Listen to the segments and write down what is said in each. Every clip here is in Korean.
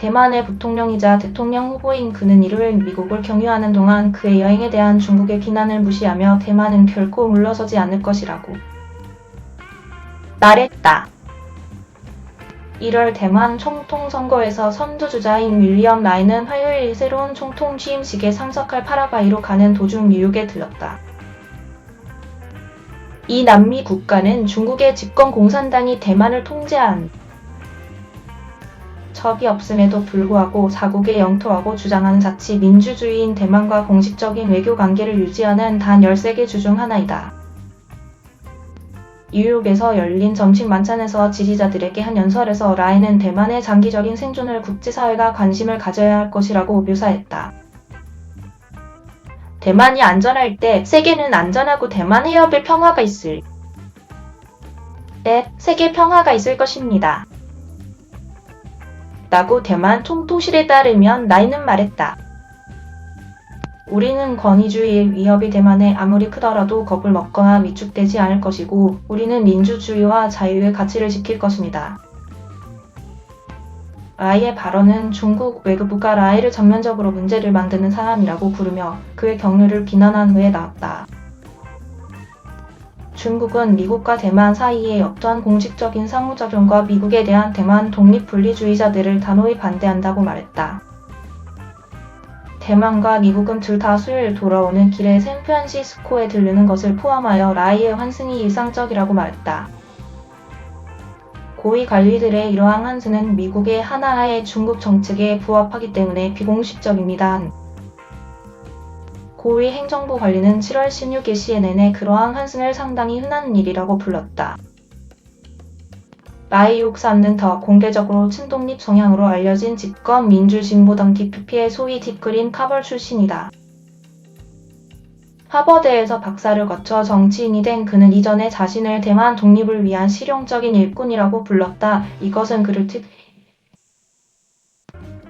대만의 부통령이자 대통령 후보인 그는 이를 미국을 경유하는 동안 그의 여행에 대한 중국의 비난을 무시하며 대만은 결코 물러서지 않을 것이라고 말했다. 1월 대만 총통 선거에서 선두주자인 윌리엄 라인은 화요일 새로운 총통 취임식에 참석할 파라과이로 가는 도중 뉴욕에 들렀다. 이 남미 국가는 중국의 집권 공산당이 대만을 통제한 적이 없음에도 불구하고 자국의 영토라고 주장하는 자치 민주주의인 대만과 공식적인 외교 관계를 유지하는 단 13개 주 중 하나이다. 뉴욕에서 열린 점심 만찬에서 지지자들에게 한 연설에서 라인은 대만의 장기적인 생존을 국제사회가 관심을 가져야 할 것이라고 묘사했다. 대만이 안전할 때 세계는 안전하고 대만 해협에 평화가 있을 때 세계 평화가 있을 것입니다. 라고 대만 총통실에 따르면 라인은 말했다. 우리는 권위주의의 위협이 대만에 아무리 크더라도 겁을 먹거나 위축되지 않을 것이고 우리는 민주주의와 자유의 가치를 지킬 것입니다. 라이의 발언은 중국 외교부가 라이를 전면적으로 문제를 만드는 사람이라고 부르며 그의 경륜을 비난한 후에 나왔다. 중국은 미국과 대만 사이의 어떠한 공식적인 상호작용과 미국에 대한 대만 독립분리주의자들을 단호히 반대한다고 말했다. 대만과 미국은 둘 다 수요일 돌아오는 길에 샌프란시스코에 들르는 것을 포함하여 라이의 환승이 일상적이라고 말했다. 고위 관리들의 이러한 환승은 미국의 하나의 중국 정책에 부합하기 때문에 비공식적입니다. 고위 행정부 관리는 7월 16일 CNN에 그러한 환승을 상당히 흔한 일이라고 불렀다. 라이 육사는 더 공개적으로 친독립 성향으로 알려진 집권 민주진보당 DPP의 소위 딥그린 카벌 출신이다. 하버드에서 박사를 거쳐 정치인이 된 그는 이전에 자신을 대만 독립을 위한 실용적인 일꾼이라고 불렀다. 이것은 그를 특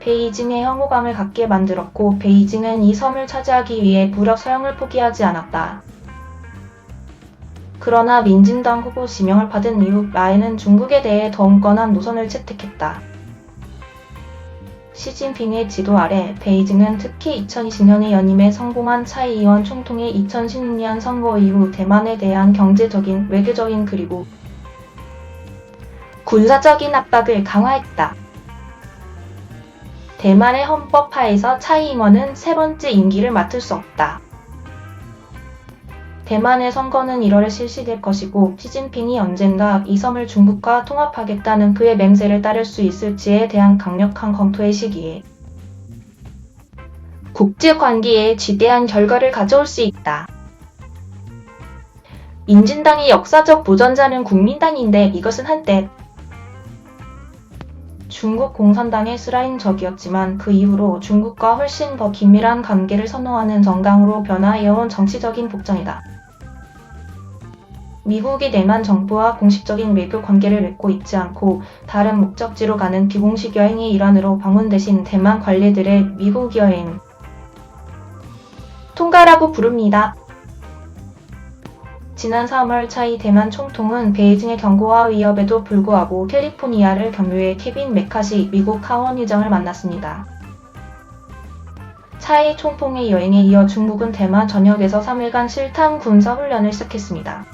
베이징의 혐오감을 갖게 만들었고 베이징은 이 섬을 차지하기 위해 무력 사용을 포기하지 않았다. 그러나 민진당 후보 지명을 받은 이후 라인은 중국에 대해 더욱 건한 노선을 채택했다. 시진핑의 지도 아래 베이징은 특히 2020년에 연임에 성공한 차이이원 총통의 2016년 선거 이후 대만에 대한 경제적인, 외교적인 그리고 군사적인 압박을 강화했다. 대만의 헌법하에서 차이이원은 세 번째 임기를 맡을 수 없다. 대만의 선거는 1월에 실시될 것이고 시진핑이 언젠가 이 섬을 중국과 통합하겠다는 그의 맹세를 따를 수 있을지에 대한 강력한 검토의 시기에 국제 관계에 지대한 결과를 가져올 수 있다. 민진당의 역사적 보전자는 국민당인데 이것은 한때 중국 공산당의 슬라임 적이었지만 그 이후로 중국과 훨씬 더 긴밀한 관계를 선호하는 정당으로 변화해온 정치적인 복장이다. 미국이 대만 정부와 공식적인 외교 관계를 맺고 있지 않고 다른 목적지로 가는 비공식 여행의 일환으로 방문 대신 대만 관리들의 미국 여행 통과라고 부릅니다. 지난 3월 차이 대만 총통은 베이징의 경고와 위협에도 불구하고 캘리포니아를 경유해 케빈 메카시 미국 하원 의장을 만났습니다. 차이 총통의 여행에 이어 중국은 대만 전역에서 3일간 실탄 군사 훈련을 시작했습니다.